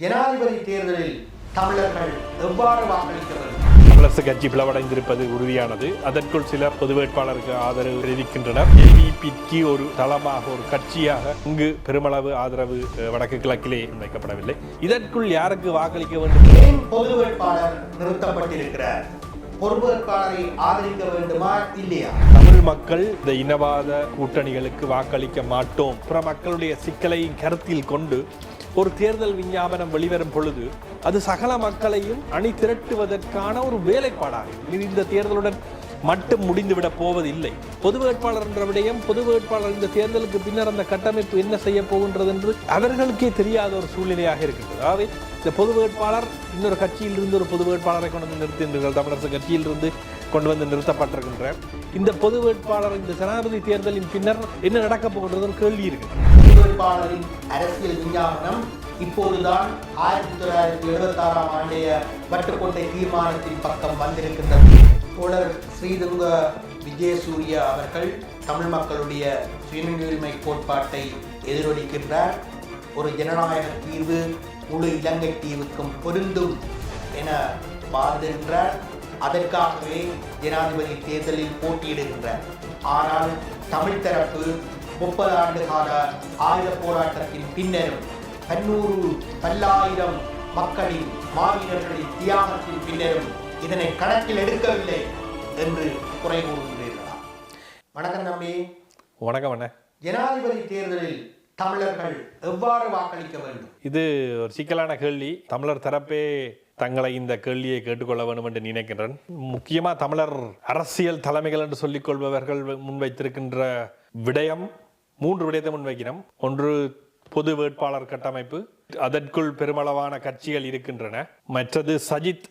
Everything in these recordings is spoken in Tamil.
ஜனாதிபதி தேர்தலில் தமிழர்கள் எவ்வாறு வேண்டும் தமிழரசு கட்சி பிளவடைந்திருப்பது உறுதியானது. அதற்குள் சிலர் பொது வேட்பாளருக்கு ஆதரவு தெரிவிக்கின்றனர். ஒரு தளமாக ஒரு கட்சியாக இங்கு பெருமளவு ஆதரவு வடக்கு கிழக்கிலே வைக்கப்படவில்லை. இதற்குள் யாருக்கு வாக்களிக்க வேண்டும்? ஏன் பொது வேட்பாளர் நிறுத்தப்பட்டிருக்கிறார்? பொது வேட்பாளரை ஆதரிக்க வேண்டுமா இல்லையா? தமிழ் மக்கள் இந்த இனவாத கூட்டணிகளுக்கு வாக்களிக்க மாட்டோம். பிற மக்களுடைய சிக்கலை கருத்தில் கொண்டு ஒரு தேர்தல் விஞ்ஞாபனம் வெளிவரும் பொழுது அது சகல மக்களையும் அணி திரட்டுவதற்கான ஒரு வேலைப்பாடாக இது இந்த தேர்தலுடன் மட்டும் முடிந்துவிடப் போவதில்லை. பொது வேட்பாளர் என்ற விடயம் பொது வேட்பாளர் இந்த தேர்தலுக்கு பின்னர் அந்த கட்டமைப்பு என்ன செய்ய போகின்றது என்று அவர்களுக்கே தெரியாத ஒரு சூழ்நிலையாக இருக்கின்றது. ஆகவே இந்த பொது வேட்பாளர் இன்னொரு கட்சியில் இருந்து ஒரு பொது வேட்பாளரை கொண்டு வந்து நிறுத்துகின்றீர்கள். தமிழரசு கட்சியில் இருந்து கொண்டு வந்து நிறுத்தப்பட்டிருக்கின்ற இந்த பொது வேட்பாளர் இந்த ஜனாதிபதி தேர்தலின் பின்னர் என்ன நடக்கப் போகின்றதுன்னு கேள்வி இருக்கு. பொது வேட்பாளரின் அரசியல் விஞ்ஞானம் இப்போதுதான் ஆயிரத்தி தொள்ளாயிரத்தி எழுபத்தி ஆறாம் ஆண்டைய வட்டுக்கோட்டை தீர்மானத்தின் பக்கம் வந்திருக்கின்றது. தோழர் ஸ்ரீதுங்க விஜயசூரிய அவர்கள் தமிழ் மக்களுடைய சுயநிர்ணய கோட்பாட்டை எதிரொலிக்கின்றார். ஒரு ஜனநாயக தீர்வு முழு இலங்கை தீவுக்கும் பொருந்தும் என வாதிடுகின்றார் அதற்காகவே ஜனாதிபதி தேர்தலில் போட்டியிடுகின்றார். ஆனால் தமிழ் தரப்பு முப்பது ஆண்டு கால ஆயுத போராட்டத்தின் பின்னரும் பன்னூறு பல்லாயிரம் மக்களின் மாவீரர்களின் தியாகத்தின் பின்னரும் இதனை கணக்கில் எடுக்கவில்லை என்று குறை கூறுகின்றீர்களா வணக்கம் தம்பி. வணக்கம் அண்ணே. ஜனாதிபதி தேர்தலில் தமிழர்கள் எவ்வாறு வாக்களிக்க வேண்டும்? இது ஒரு சிக்கலான கேள்வி. தமிழர் தரப்பே தங்களை இந்த கேள்வியை கேட்டுக்கொள்ள வேண்டும் என்று நினைக்கின்றேன். முக்கியமாக தமிழர் அரசியல் தலைமைகள் என்று சொல்லிக் கொள்பவர்கள் முன்வைத்திருக்கின்ற விடயம் மூன்று விடயத்தை முன்வைக்கிறோம் ஒன்று பொது வேட்பாளர் கட்டமைப்பு. அதற்குள் பெருமளவான கட்சிகள் இருக்கின்றன. மற்றது சஜித்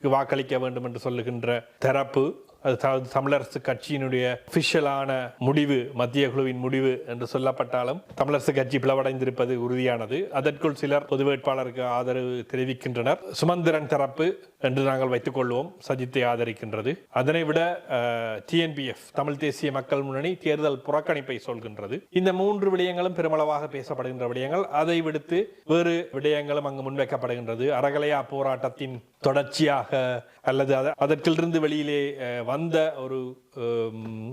வாக்களிக்க வேண்டும் என்று சொல்லுகின்ற தரப்பு. அது தமிழரசு கட்சியினுடைய அபிஷியலான முடிவு மத்திய குழுவின் முடிவு என்று சொல்லப்பட்டாலும் தமிழரசு கட்சி பிளவடைந்திருப்பது உறுதியானது. அதற்குள் சிலர் பொது வேட்பாளருக்கு ஆதரவு தெரிவிக்கின்றனர். சுமந்திரன் தரப்பு என்று நாங்கள் வைத்துக் கொள்வோம். சஜித்தை ஆதரிக்கின்றது. அதனை விட டிஎன்பிஎஃப் தமிழ் தேசிய மக்கள் முன்னணி தேர்தல் புறக்கணிப்பை சொல்கின்றது. இந்த மூன்று விடயங்களும் பெருமளவாக பேசப்படுகின்ற விடயங்கள். அதை விடுத்து வேறு விடயங்களும் அங்கு முன்வைக்கப்படுகின்றது. அறகலையா போராட்டத்தின் தொடர்ச்சியாக அல்லது அதற்கிலிருந்து வெளியிலே வந்த ஒரு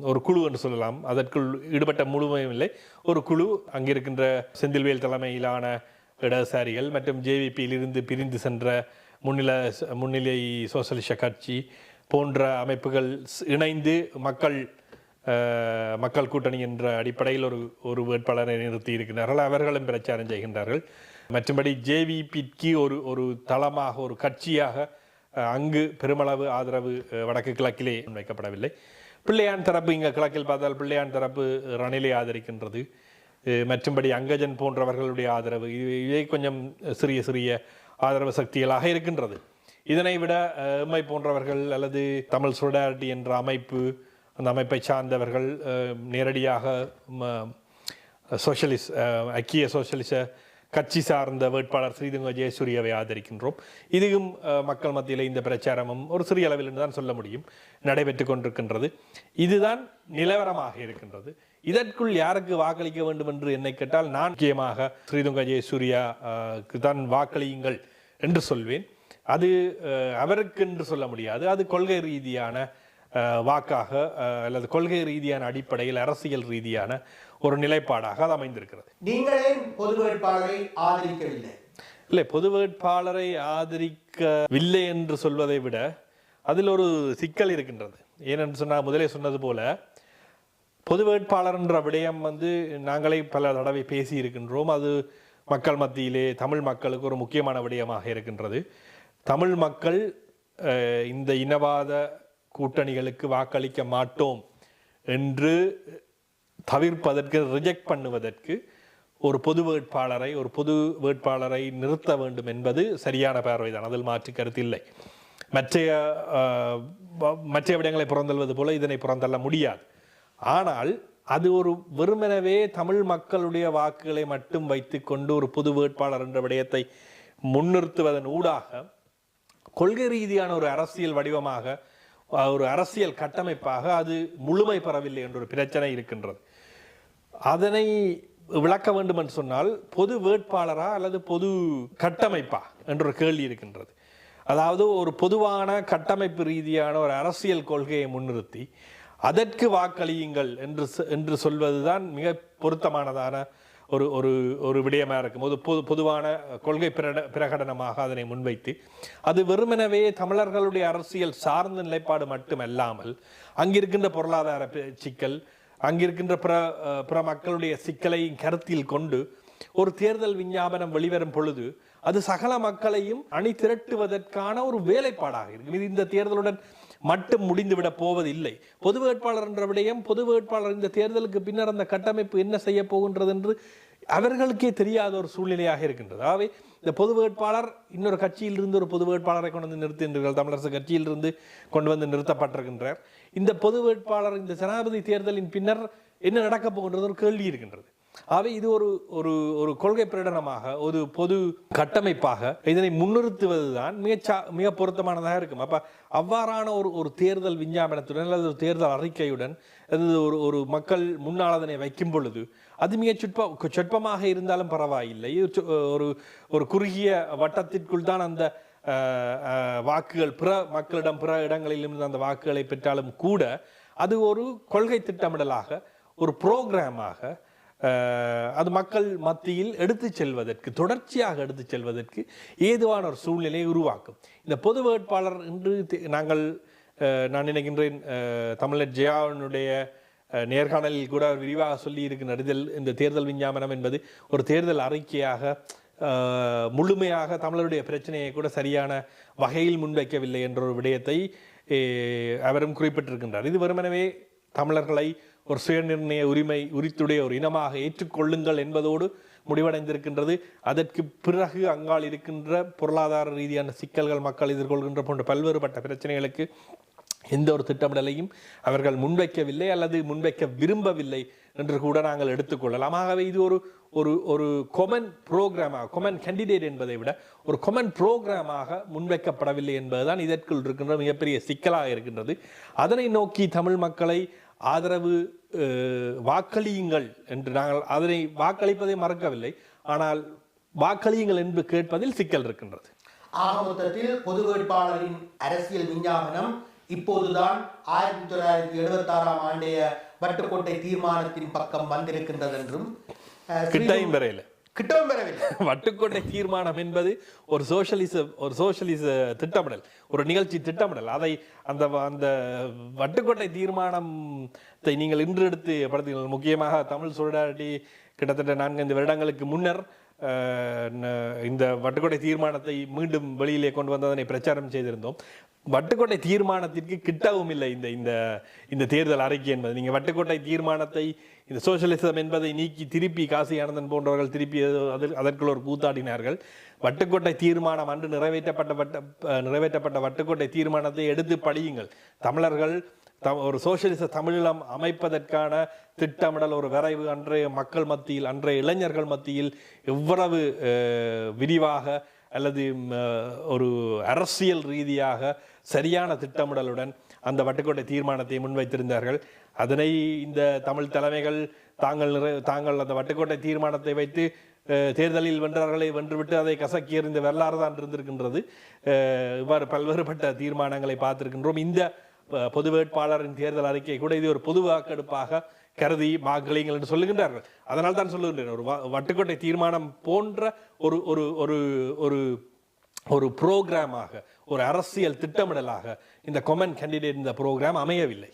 ஒரு குழு என்று சொல்லலாம். அதற்குள் ஈடுபட்ட முழுமையும் இல்லை. ஒரு குழு அங்கிருக்கின்ற செந்தில்வேல் தலைமையிலான இடதுசாரிகள் மற்றும் ஜேவிபியில் இருந்து பிரிந்து சென்ற முன்னிலை முன்னிலை சோசலிச கட்சி போன்ற அமைப்புகள் ஸ்- இணைந்து மக்கள் மக்கள் கூட்டணி என்ற அடிப்படையில் ஒரு ஒரு வேட்பாளரை நிறுத்தி இருக்கிறார்கள் அவர்களும் பிரச்சாரம் செய்கின்றார்கள். மற்றும்படி ஜேவிபிக்கு ஒரு ஒரு தளமாக ஒரு கட்சியாக அங்கு பெருமளவு ஆதரவு வடக்கு கிழக்கிலே வைக்கப்படவில்லை. பிள்ளையான் தரப்பு இங்கே கிழக்கில் பார்த்தால் பிள்ளையான் தரப்பு ரணிலை ஆதரிக்கின்றது. மற்றும்படி அங்கஜன் போன்றவர்களுடைய ஆதரவு இது இவை கொஞ்சம் சிறிய சிறிய ஆதரவு சக்திகளாக இருக்கின்றது. இதனை விட அஹ், போன்றவர்கள் அல்லது தமிழ் சொலிடாரிட்டி என்ற அமைப்பு அந்த அமைப்பை சார்ந்தவர்கள் நேரடியாக ம- சோஷலிஸ்ட் ஐக்கிய சோஷலிச கட்சி சார்ந்த வேட்பாளர் ஸ்ரீதுங்க ஜெயசூரியவை ஆதரிக்கின்றோம். இதுவும் மக்கள் மத்தியில் இந்த பிரச்சாரமும் ஒரு சிறிய அளவில் என்று தான் சொல்ல முடியும். நடைபெற்று கொண்டிருக்கின்றது. இதுதான் நிலவரமாக இருக்கின்றது. இதற்குள் யாருக்கு வாக்களிக்க வேண்டும் என்று என்னை கேட்டால் நான் முக்கியமாக ஸ்ரீதுங்க ஜெயசூர்யாவுக்கு தான் வாக்களியுங்கள் என்று சொல்வேன். அது அவருக்கு என்று சொல்ல முடியாது. அது கொள்கை ரீதியான வாக்காக அல்லது கொள்கை ரீதியான அடிப்படையில் அரசியல் ரீதியான ஒரு நிலைப்பாடாக அது அமைந்திருக்கிறது. நீங்களே பொது வேட்பாளரை ஆதரிக்கவில்லை. இல்லை பொது வேட்பாளரை ஆதரிக்கவில்லை என்று சொல்வதை விட அதில் ஒரு சிக்கல் இருக்கின்றது. ஏனென்று சொன்னால் முதலே சொன்னது போல பொது வேட்பாளர் என்ற விடயம் வந்து நாங்களே பல தடவை பேசி இருக்கின்றோம் அது மக்கள் மத்தியிலே தமிழ் மக்களுக்கு ஒரு முக்கியமான விடயமாக இருக்கின்றது. தமிழ் மக்கள் இந்த இனவாத கூட்டணிகளுக்கு வாக்களிக்க மாட்டோம் என்று தவிர்ப்பதற்கு ரிஜெக்ட் பண்ணுவதற்கு ஒரு பொது வேட்பாளரை ஒரு பொது வேட்பாளரை நிறுத்த வேண்டும் என்பது சரியான பார்வைதான். அதில் மாற்று கருத்து இல்லை. மற்றைய மற்ற விடயங்களை புறந்தள்வது போல இதனை புறந்தள்ள முடியாது. ஆனால் அது ஒரு வெறுமெனவே தமிழ் மக்களுடைய வாக்குகளை மட்டும் வைத்துக்கொண்டு ஒரு பொது வேட்பாளர் என்ற விடயத்தை முன்னிறுத்துவதன் ஊடாக கொள்கை ரீதியான ஒரு அரசியல் வடிவமாக ஒரு அரசியல் கட்டமைப்பாக அது முழுமை பெறவில்லை என்ற ஒரு பிரச்சனை இருக்கின்றது. அதனை விளக்க வேண்டும் என்று சொன்னால் பொது வேட்பாளரா அல்லது பொது கட்டமைப்பா என்ற ஒரு கேள்வி இருக்கின்றது. அதாவது ஒரு பொதுவான கட்டமைப்பு ரீதியான ஒரு அரசியல் கொள்கையை முன்னிறுத்தி அதற்கு வாக்களியுங்கள் என்று சொ- என்று சொல்வதுதான் மிக பொருத்தமானதான ஒரு ஒரு ஒரு விடயமா இருக்கும் பொது பொதுவான கொள்கை பிரட பிரகடனமாக அதனை முன்வைத்து அது வெறுமெனவே தமிழர்களுடைய அரசியல் சார்ந்த நிலைப்பாடு மட்டுமல்லாமல் அங்கிருக்கின்ற பொருளாதார சிக்கல் அங்கிருக்கின்ற பிற பிற மக்களுடைய சிக்கலையும் கருத்தில் கொண்டு ஒரு தேர்தல் விஞ்ஞாபனம் வெளிவரும் பொழுது அது சகல மக்களையும் அணி திரட்டுவதற்கான ஒரு வேலைப்பாடாக இருக்கும். இது இந்த தேர்தலுடன் மட்டும் முடிந்துவிட போவதில்லை. பொது வேட்பாளர் என்ற விடயம் பொது வேட்பாளர் இந்த தேர்தலுக்கு பின்னர் அந்த கட்டமைப்பு என்ன செய்ய போகின்றது என்று அவர்களுக்கே தெரியாத ஒரு சூழ்நிலையாக இருக்கின்றது. ஆகவே இந்த பொது வேட்பாளர் இன்னொரு கட்சியில் இருந்து ஒரு பொது வேட்பாளரை கொண்டு வந்து நிறுத்துகின்றீர்கள். தமிழரசு கட்சியில் இருந்து கொண்டு வந்து நிறுத்தப்பட்டிருக்கின்றார். இந்த பொது வேட்பாளர் இந்த ஜனாதிபதி தேர்தலின் பின்னர் என்ன நடக்கப் போகின்றது? ஒரு கேள்வி இருக்கின்றது. ஆகவே இது ஒரு ஒரு ஒரு கொள்கை பிரகடனமாக ஒரு பொது கட்டமைப்பாக இதனை முன்னிறுத்துவதுதான் மிக மிக பொருத்தமானதாக இருக்கும். அப்போ அவ்வாறான ஒரு ஒரு தேர்தல் விஞ்ஞாபனத்துடன் அல்லது ஒரு தேர்தல் அறிக்கையுடன் அல்லது ஒரு ஒரு மக்கள் முன்னால் அதனை வைக்கும் பொழுது அது மிக சொற்ப சொற்பமாக இருந்தாலும் பரவாயில்லை. ஒரு ஒரு குறுகிய வட்டத்திற்குள் தான் அந்த வாக்குகள் பிற மக்களிடம் பிற இடங்களிலிருந்து அந்த வாக்குகளை பெற்றாலும் கூட அது ஒரு கொள்கை திட்டமிடலாக ஒரு புரோகிராமாக அது மக்கள் மத்தியில் எடுத்து செல்வதற்கு தொடர்ச்சியாக எடுத்து செல்வதற்கு ஏதுவான ஒரு சூழ்நிலையை உருவாக்கும். இந்த பொது வேட்பாளர் என்று நாங்கள் நான் நினைக்கின்றேன் தமிழர் ஜெயாவினுடைய நேர்காணலில் கூட விரிவாக சொல்லி இருக்கு நடுதல் இந்த தேர்தல் விஞ்ஞாபனம் என்பது ஒரு தேர்தல் அறிக்கையாக முழுமையாக தமிழருடைய பிரச்சனையை கூட சரியான வகையில் முன்வைக்கவில்லை என்ற ஒரு விடயத்தை அவரும் குறிப்பிட்டிருக்கின்றார். இது வெறுமனவே தமிழர்களை ஒரு சுயநிர்ணய உரிமை உரித்துடைய ஒரு இனமாக ஏற்றுக்கொள்ளுங்கள் என்பதோடு முடிவடைந்திருக்கின்றது. அதற்கு பிறகு அங்கால் இருக்கின்ற பொருளாதார ரீதியான சிக்கல்கள் மக்கள் எதிர்கொள்கின்ற போன்ற பல்வேறுபட்ட பிரச்சனைகளுக்கு எந்த ஒரு திட்டமிடலையும் அவர்கள் முன்வைக்கவில்லை அல்லது முன்வைக்க விரும்பவில்லை என்று கூட நாங்கள் எடுத்துக்கொள்ளலாம். ஆகவே இது ஒரு ஒரு ஒரு கொமன் புரோகிராமாக கொமன் கேண்டிடேட் என்பதை விட ஒரு கொமன் புரோகிராமாக முன்வைக்கப்படவில்லை என்பதுதான் இதற்குள் இருக்கின்ற மிகப்பெரிய சிக்கலாக இருக்கின்றது. அதனை நோக்கி தமிழ் மக்களை ஆதரவு வாக்களியுங்கள் என்று நாங்கள் அதனை வாக்களிப்பதை மறக்கவில்லை. ஆனால் வாக்களியுங்கள் என்று கேட்பதில் சிக்கல் இருக்கின்றது. ஆக மொத்தத்தில் பொது வேட்பாளரின் அரசியல் விஞ்ஞாபனம் இப்போதுதான் ஆயிரத்தி தொள்ளாயிரத்தி எழுபத்தி ஆறாம் ஆண்டைய வட்டுக்கோட்டை தீர்மானத்தின் பக்கம் வந்திருக்கின்றது என்றும் கிட்டையும் வரையில. கிட்டவும் பெறவில்லை. வட்டுக்கோட்டை தீர்மானம் என்பது ஒரு சோஷலிச ஒரு சோஷலிச திட்டமிடல் ஒரு நிகழ்ச்சி திட்டமிடல். அதை அந்த அந்த வட்டுக்கோட்டை தீர்மானத்தை நீங்கள் இன்று எடுத்து படுத்தீர்கள். முக்கியமாக தமிழ் சொலிடாரிட்டி கிட்டத்தட்ட நான்கைந்து வருடங்களுக்கு முன்னர் இந்த வட்டுக்கோட்டை தீர்மானத்தை மீண்டும் வெளியிலே கொண்டு வந்ததனை பிரச்சாரம் செய்திருந்தோம். வட்டுக்கோட்டை தீர்மானத்திற்கு கிட்டவும் இல்லை இந்த இந்த இந்த தேர்தல் அறிக்கை என்பது. நீங்கள் வட்டுக்கோட்டை தீர்மானத்தை இந்த சோசியலிசம் என்பதை நீக்கி திருப்பி காசி ஆனந்தன் போன்றவர்கள் திருப்பி அதில் அதற்குள் ஒரு கூத்தாடினார்கள். வட்டுக்கோட்டை தீர்மானம் அன்று நிறைவேற்றப்பட்ட வட்ட நிறைவேற்றப்பட்ட வட்டுக்கோட்டை தீர்மானத்தை எடுத்து படியுங்கள். தமிழர்கள் தம் ஒரு சோசியலிச தமிழீழம் அமைப்பதற்கான திட்டமிடல் ஒரு விரைவு அன்றைய மக்கள் மத்தியில் அன்றைய இளைஞர்கள் மத்தியில் எவ்வளவு விரிவாக அல்லது ஒரு அரசியல் ரீதியாக சரியான திட்டமிடலுடன் அந்த வட்டுக்கோட்டை தீர்மானத்தை முன்வைத்திருந்தார்கள். அதனை இந்த தமிழ் தலைமைகள் தாங்கள் தாங்கள் அந்த வட்டுக்கோட்டை தீர்மானத்தை வைத்து தேர்தலில் வென்றார்களை வென்றுவிட்டு அதை கசக்கி எறிந்த வரலாறு தான் இருந்திருக்கின்றது. இவ்வாறு பல்வேறுபட்ட தீர்மானங்களை பார்த்திருக்கின்றோம். இந்த பொது வேட்பாளரின் தேர்தல் அறிக்கை கூட இது ஒரு பொது வாக்கெடுப்பாக கருதி வாக்களிங்கள் என்று சொல்லுகின்றார்கள். அதனால் தான் சொல்லுகின்றேன். ஒரு வட்டுக்கோட்டை தீர்மானம் போன்ற ஒரு ஒரு ஒரு ஒரு ஒரு புரோக்ராமாக ஒரு அரசியல் திட்டமிடலாக இந்த கொமன் கேண்டிடேட் இந்த புரோகிராம் அமையவில்லை.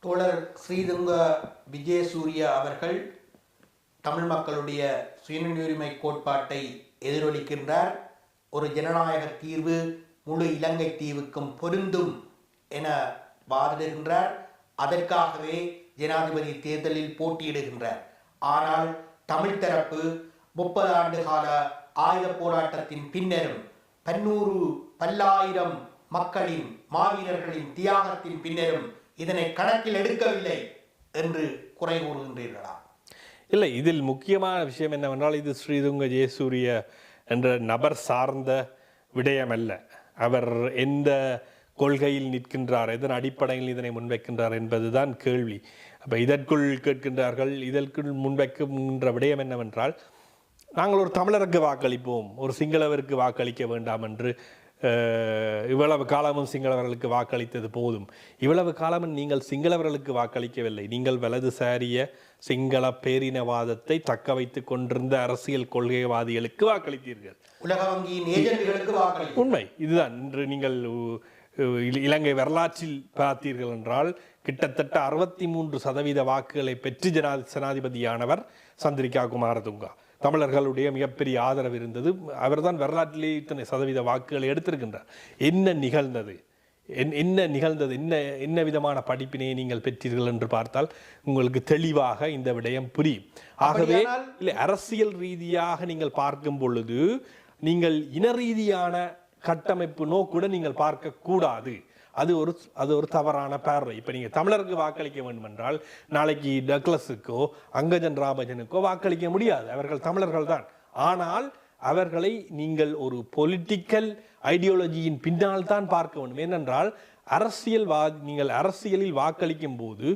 தோழர் ஸ்ரீதுங்க விஜயசூரிய அவர்கள் தமிழ் மக்களுடைய சுயநிர்ணய கோட்பாட்டை எதிரொலிக்கின்றார். ஒரு ஜனநாயக தீர்வு முழு இலங்கை தீவுக்கும் பொருந்தும் என வாதிடுகின்றார். அதற்காகவே ஜனாதிபதி தேர்தலில் போட்டியிடுகின்றார். ஆனால் தமிழ் தரப்பு முப்பது ஆண்டு கால ஆயுத போராட்டத்தின் பின்னரும் பன்னூறு பல்லாயிரம் மக்களின் மாவீரர்களின் தியாகத்தின் பின்னரும் இதனை கணக்கில் எடுக்கவில்லை என்று குறை கூறுகின்றீர்களா? இல்லை இதில் முக்கியமான விஷயம் என்னவென்றால் இது ஸ்ரீதுங்க ஜெயசூரிய என்ற நபர் சார்ந்த விடயம் அல்ல அவர் எந்த கொள்கையில் நிற்கின்றார் எதன் அடிப்படையில் இதனை முன்வைக்கின்றார் என்பதுதான் கேள்வி. அப்போ இதற்குள் கேட்கின்றார்கள் இதற்குள் முன்வைக்கின்ற விடயம் என்னவென்றால் நாங்கள் ஒரு தமிழருக்கு வாக்களிப்போம் ஒரு சிங்களவருக்கு வாக்களிக்க வேண்டாம் என்று இவ்வளவு காலமும் சிங்களவர்களுக்கு வாக்களித்தது போதும். இவ்வளவு காலமும் நீங்கள் சிங்களவர்களுக்கு வாக்களிக்கவில்லை. நீங்கள் வலதுசாரிய சிங்கள பேரினவாதத்தை தக்க வைத்துக் கொண்டிருந்த அரசியல் கொள்கைவாதிகளுக்கு வாக்களித்தீர்கள். உலக வங்கியின் உண்மை. இதுதான். இன்று நீங்கள் இலங்கை வரலாற்றில் பார்த்தீர்கள் என்றால் கிட்டத்தட்ட அறுபத்தி மூன்று சதவீத வாக்குகளை பெற்று ஜனா ஜனாதிபதியானவர் சந்திரிகா குமாரதுங்கா. தமிழர்களுடைய மிகப்பெரிய ஆதரவு இருந்தது. அவர்தான் வரலாற்றிலே இத்தனை சதவீத வாக்குகளை எடுத்திருக்கின்றார். என்ன நிகழ்ந்தது? என்- என்ன நிகழ்ந்தது? என்ன என்ன விதமான படிப்பினை நீங்கள் பெற்றீர்கள் என்று பார்த்தால் உங்களுக்கு தெளிவாக இந்த விடயம் புரியும். ஆகவே இல்லை அரசியல் ரீதியாக நீங்கள் பார்க்கும் பொழுது நீங்கள் இன ரீதியான கட்டமைப்பு நோக்குட நீங்கள் பார்க்க கூடாது அது ஒரு அது ஒரு தவறான பார்வை. இப்போ நீங்கள் தமிழருக்கு வாக்களிக்க வேண்டும் என்றால் நாளைக்கு டக்ளஸுக்கோ அங்கஜன் ராமஜனுக்கோ வாக்களிக்க முடியாது. அவர்கள் தமிழர்கள் தான். ஆனால் அவர்களை நீங்கள் ஒரு பொலிட்டிக்கல் ஐடியாலஜியின் பின்னால் தான் பார்க்க வேண்டும். ஏனென்றால் அரசியல் வா நீங்கள் அரசியலில் வாக்களிக்கும் போது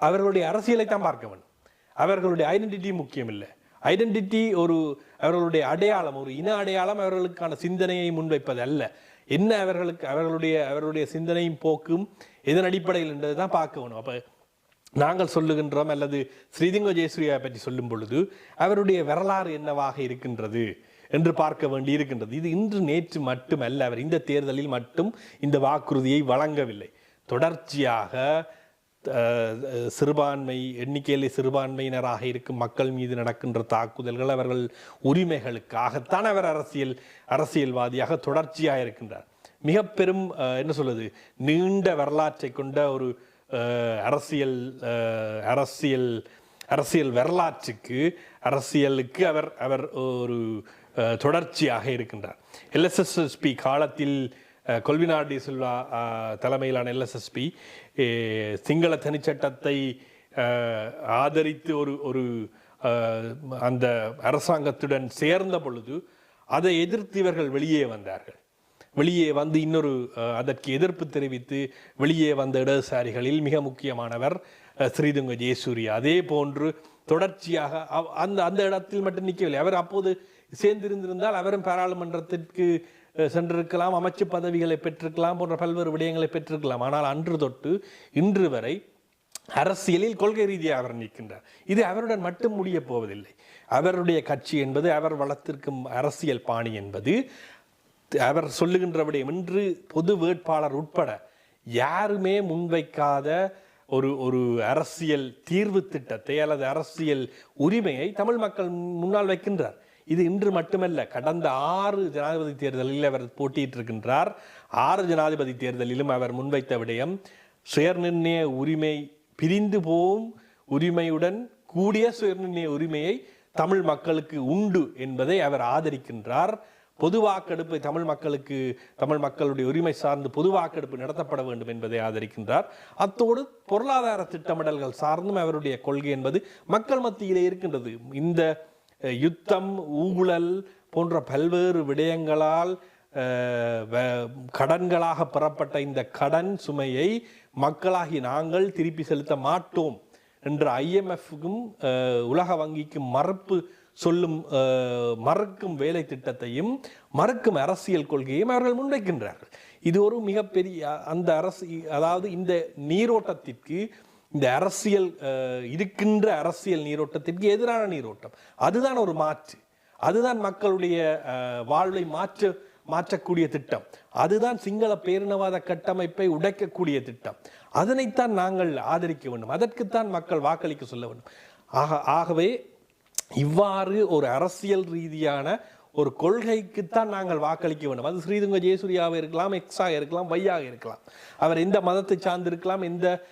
அவர்களுடைய அரசியலை தான் பார்க்க வேண்டும். அவர்களுடைய ஐடென்டிட்டி முக்கியம் இல்லை ஐடென்டிட்டி ஒரு அவர்களுடைய அடையாளம் ஒரு இன அடையாளம் அவர்களுக்கான சிந்தனையை முன்வைப்பது அல்ல. என்ன அவர்களுக்கு அவர்களுடைய அவர்களுடைய சிந்தனையும் போக்கும் எதன் அடிப்படையில் என்றதை தான் பார்க்க வேணும். நாங்கள் சொல்லுகின்றோம் அல்லது ஸ்ரீதிங்க ஜெயஸ்ரீயா பற்றி சொல்லும் பொழுது அவருடைய வரலாறு என்னவாக இருக்கின்றது என்று பார்க்க வேண்டி இருக்கின்றது. இது இன்று நேற்று மட்டுமல்ல அவர் இந்த தேர்தலில் மட்டும் இந்த வாக்குறுதியை வழங்கவில்லை. தொடர்ச்சியாக சிறுபான்மை எண்ணிக்கையில் சிறுபான்மையினராக இருக்கும் மக்கள் மீது நடக்கின்ற தாக்குதல்கள் அவர்கள் உரிமைகளுக்காகத்தான் அவர் அரசியல் அரசியல்வாதியாக தொடர்ச்சியாக இருக்கின்றார். மிக பெரும் என்ன சொல்வது நீண்ட வரலாற்றை கொண்ட ஒரு அரசியல் அரசியல் அரசியல் வரலாற்றுக்கு அரசியலுக்கு அவர் அவர் ஒரு தொடர்ச்சியாக இருக்கின்றார். எல்எஸ்எஸ்எஸ்பி காலத்தில் அஹ், கொல்வினார் டி சில்வா தலைமையிலான எல்எஸ்எஸ்பி சிங்கள தனிச்சட்டத்தை ஆதரித்து ஒரு ஒரு அந்த அரசாங்கத்துடன் சேர்ந்த பொழுது அதை எதிர்த்து இவர்கள் வெளியே வந்தார்கள். வெளியே வந்து இன்னொரு அதற்கு எதிர்ப்பு தெரிவித்து வெளியே வந்த இடதுசாரிகளில் மிக முக்கியமானவர் ஸ்ரீதுங்க ஜெயசூரியா. அதே போன்று தொடர்ச்சியாக அவ்- அந்த அந்த இடத்தில் மட்டும் நிற்கவில்லை அவர் அப்போது சேர்ந்திருந்திருந்தால் அவரும் பாராளுமன்றத்திற்கு சென்றிருக்கலாம் அமைச்சு பதவிகளை பெற்றிருக்கலாம் போன்ற பல்வேறு விடயங்களை பெற்றிருக்கலாம். ஆனால் அன்று தொட்டு இன்று வரை அரசியலில் கொள்கை ரீதியாக அவர் நிற்கின்றார். இது அவருடன் மட்டும் முடிய போவதில்லை. அவருடைய கட்சி என்பது அவர் வளர்த்திருக்கும் அரசியல் பாணி என்பது அவர் சொல்லுகின்ற விடயம் இன்று பொது வேட்பாளர் உட்பட யாருமே முன்வைக்காத ஒரு ஒரு அரசியல் தீர்வு திட்டத்தை அல்லது அரசியல் உரிமையை தமிழ் மக்கள் முன்னால் வைக்கின்றார். இது இன்று மட்டுமல்ல கடந்த ஆறு ஜனாதிபதி தேர்தலில் அவர் போட்டியிட்டு இருக்கின்றார் ஆறு ஜனாதிபதி தேர்தலிலும் அவர் முன்வைத்த விடயம் சுயநிர்ணய உரிமை பிரிந்து போகும் உரிமையுடன் கூடிய சுயநிர்ணய உரிமையை தமிழ் மக்களுக்கு உண்டு என்பதை அவர் ஆதரிக்கின்றார். பொது வாக்கெடுப்பு தமிழ் மக்களுக்கு தமிழ் மக்களுடைய உரிமை சார்ந்து பொது வாக்கெடுப்பு நடத்தப்பட வேண்டும் என்பதை ஆதரிக்கின்றார். அத்தோடு பொருளாதார திட்டமிடல்கள் சார்ந்தும் அவருடைய கொள்கை என்பது மக்கள் மத்தியிலே இருக்கின்றது. இந்த யுத்தம் ஊழல் போன்ற பல்வேறு விடயங்களால் கடன்களாக பெறப்பட்ட இந்த கடன் சுமையை மக்களாகி நாங்கள் திருப்பி செலுத்த மாட்டோம் என்ற ஐஎம்எஃப்க்கும் உலக வங்கிக்கும் மறுப்பு சொல்லும் மறுக்கும் வேலை திட்டத்தையும் மறுக்கும் அரசியல் கொள்கையும் அவர்கள் முன்வைக்கின்றார்கள். இது ஒரு மிகப்பெரிய அந்த அரசு அதாவது இந்த நீரோட்டத்திற்கு இந்த அரசியல் இருக்கின்ற அரசியல் நீரோட்டத்திற்கு எதிரான நீரோட்டம். அதுதான் ஒரு மாற்று. அதுதான் மக்களுடைய வாழ்வை மாற்ற மாற்றக்கூடிய திட்டம். அதுதான் சிங்கள பேரினவாத கட்டமைப்பை உடைக்கக்கூடிய திட்டம். அதனைத்தான் நாங்கள் ஆதரிக்க வேண்டும். அதற்குத்தான் மக்கள் வாக்களிக்க சொல்ல வேண்டும். ஆக ஆகவே இவ்வாறு ஒரு அரசியல் ரீதியான ஒரு கொள்கைக்குத்தான் நாங்கள் வாக்களிக்க வேண்டும். அது ஸ்ரீதுங்க ஜெயசூர்யாவாக இருக்கலாம் எக்ஸாக இருக்கலாம் வையாக இருக்கலாம். அவர் எந்த மதத்தை சார்ந்திருக்கலாம் எந்த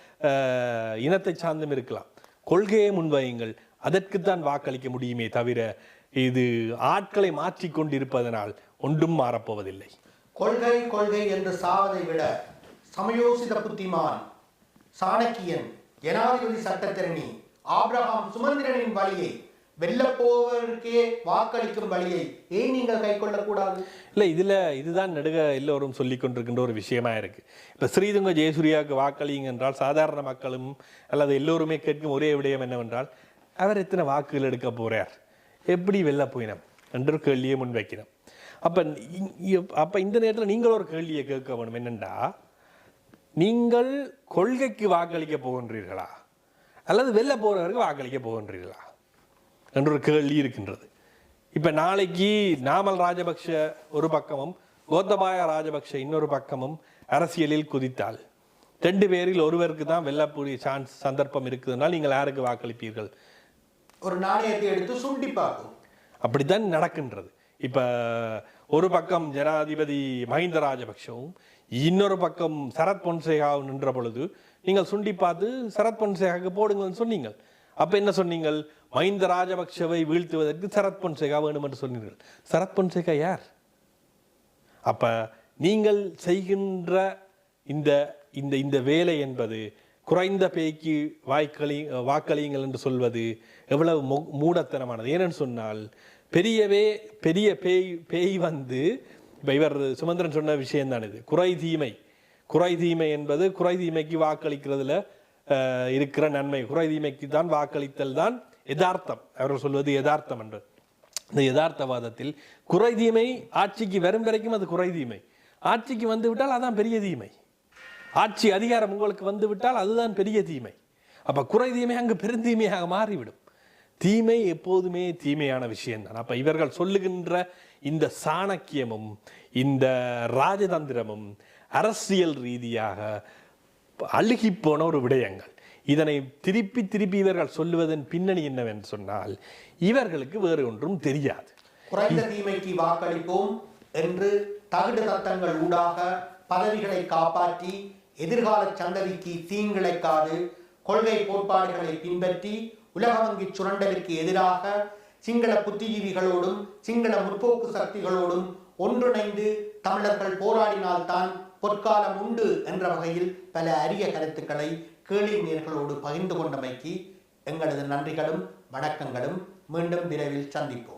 இனத்தை சார்ந்தும் இருக்கலாம். கொள்கையை முன்வையுங்கள். அதற்குத்தான் வாக்களிக்க முடியுமே தவிர இது ஆட்களை மாற்றிக் கொண்டிருப்பதனால் ஒன்றும் மாறப்போவதில்லை. கொள்கை கொள்கை என்று சாவதை விட சமயோசித புத்திமான் சாணக்கியன் ஜனாதிபதி சட்டத்திரணி ஆப்ரஹாம் சுமந்திரனின் வழியை வெல்லப்போவதற்கே வாக்களிக்கும் வழியை ஏன் நீங்கள் கை கொள்ளக்கூடாது? இல்லை இதில் இதுதான் நடுக எல்லோரும் சொல்லி கொண்டிருக்கின்ற ஒரு விஷயமா இருக்கு. இப்போ ஸ்ரீதுங்க ஜெயசூர்யாவுக்கு வாக்களிங்க என்றால் சாதாரண மக்களும் அல்லது எல்லோருமே கேட்கும் ஒரே விடயம் என்னவென்றால் அவர் எத்தனை வாக்குகள் எடுக்க போகிறார் எப்படி வெல்ல போயினம்? என்ற கேள்வியை முன்வைக்கணும் அப்போ அப்போ இந்த நேரத்தில் நீங்கள் ஒரு கேள்வியை கேட்க வேணும். என்னென்னா நீங்கள் கொள்கைக்கு வாக்களிக்க போகின்றீர்களா? அல்லது வெளில போகிறவருக்கு வாக்களிக்க போகின்றீர்களா? என்ற ஒரு கேள்வி இருக்கின்றது. இப்ப நாளைக்கு நாமல் ராஜபக்ஷ ஒரு பக்கமும் கோத்தபாய ராஜபக்ஷ இன்னொரு பக்கமும் அரசியலில் குதித்தால் ரெண்டு பேரில் ஒருவருக்கு தான் வெல்லக்கூடிய சான்ஸ் சந்தர்ப்பம் இருக்குதுனால் நீங்கள் யாருக்கு வாக்களிப்பீர்கள்? ஒரு நாணயத்தை எடுத்து சுண்டி பார்க்கும். அப்படித்தான் நடக்கின்றது. இப்ப ஒரு பக்கம் ஜனாதிபதி மஹிந்த ராஜபக்ஷவும் இன்னொரு பக்கம் சரத் பொன்சேகாவும் நின்ற பொழுது நீங்கள் சுண்டி பார்த்து சரத் பொன்சேகாவுக்கு போடுங்கன்னு சொன்னீங்க அப்ப என்ன சொன்னீங்கள்? மஹிந்த ராஜபக்ஷவை வீழ்த்துவதற்கு சரத் பொன்சேகா வேணும் என்று சொன்னீர்கள். சரத் பொன்சேகா யார்? அப்ப நீங்கள் செய்கின்ற இந்த இந்த இந்த வேலை என்பது குறைந்த பேய்க்கு வாய்க்களி வாக்களியுங்கள் என்று சொல்வது எவ்வளவு மு- மூடத்தனமானது. ஏனென்று சொன்னால் பெரியவே பெரிய பேய் பேய் வந்து இப்போ இவர் சுமந்திரன் சொன்ன விஷயம்தான் இது. குறை தீமை. குறை தீமை என்பது குறை தீமைக்கு வாக்களிக்கிறதுல இருக்கிற நன்மை. குறை தீமைக்கு தான் வாக்களித்தல் தான் யதார்த்தம். அவர்கள் சொல்வது யதார்த்தம் என்று. இந்த யதார்த்தவாதத்தில் குறை தீமை ஆட்சிக்கு வரும் வரைக்கும் அது குறை தீமை ஆட்சிக்கு வந்து விட்டால் அதான் பெரிய தீமை. ஆட்சி அதிகாரம் உங்களுக்கு வந்து விட்டால் அதுதான் பெரிய தீமை. அப்போ குறை தீமை அங்கு பெருந்தீமையாக மாறிவிடும். தீமை எப்போதுமே தீமையான விஷயம்தான் அப்போ இவர்கள் சொல்லுகின்ற இந்த சாணக்கியமும் இந்த ராஜதந்திரமும் அரசியல் ரீதியாக அழுகி போன ஒரு விடயங்கள். இதனை திருப்பி திருப்பி இவர்கள் சொல்லுவதன் பின்னணி என்னவென்று சொன்னால் இவர்களுக்கு வேறு ஒன்றும் தெரியாது. குறைந்த தீமைக்கு வாக்களிப்போம் என்று தகுடு தத்தங்கள் ஊடாக பதவிகளை காப்பாற்றி எதிர்கால சந்ததிக்கு தீங்கிழைக்காது கொள்கை கோட்பாடுகளை பின்பற்றி உலக வங்கி சுரண்டலுக்கு எதிராக சிங்கள புத்திஜீவிகளோடும் சிங்கள முற்போக்கு சக்திகளோடும் ஒன்றிணைந்து தமிழர்கள் போராடினால்தான் பொற்காலம் உண்டு என்ற வகையில் பல அரிய கருத்துக்களை கேள்வி நேர்களோடு பகிர்ந்து கொண்டமைக்கு எங்களது நன்றிகளும் வணக்கங்களும் மீண்டும் விரைவில் சந்திப்போம்.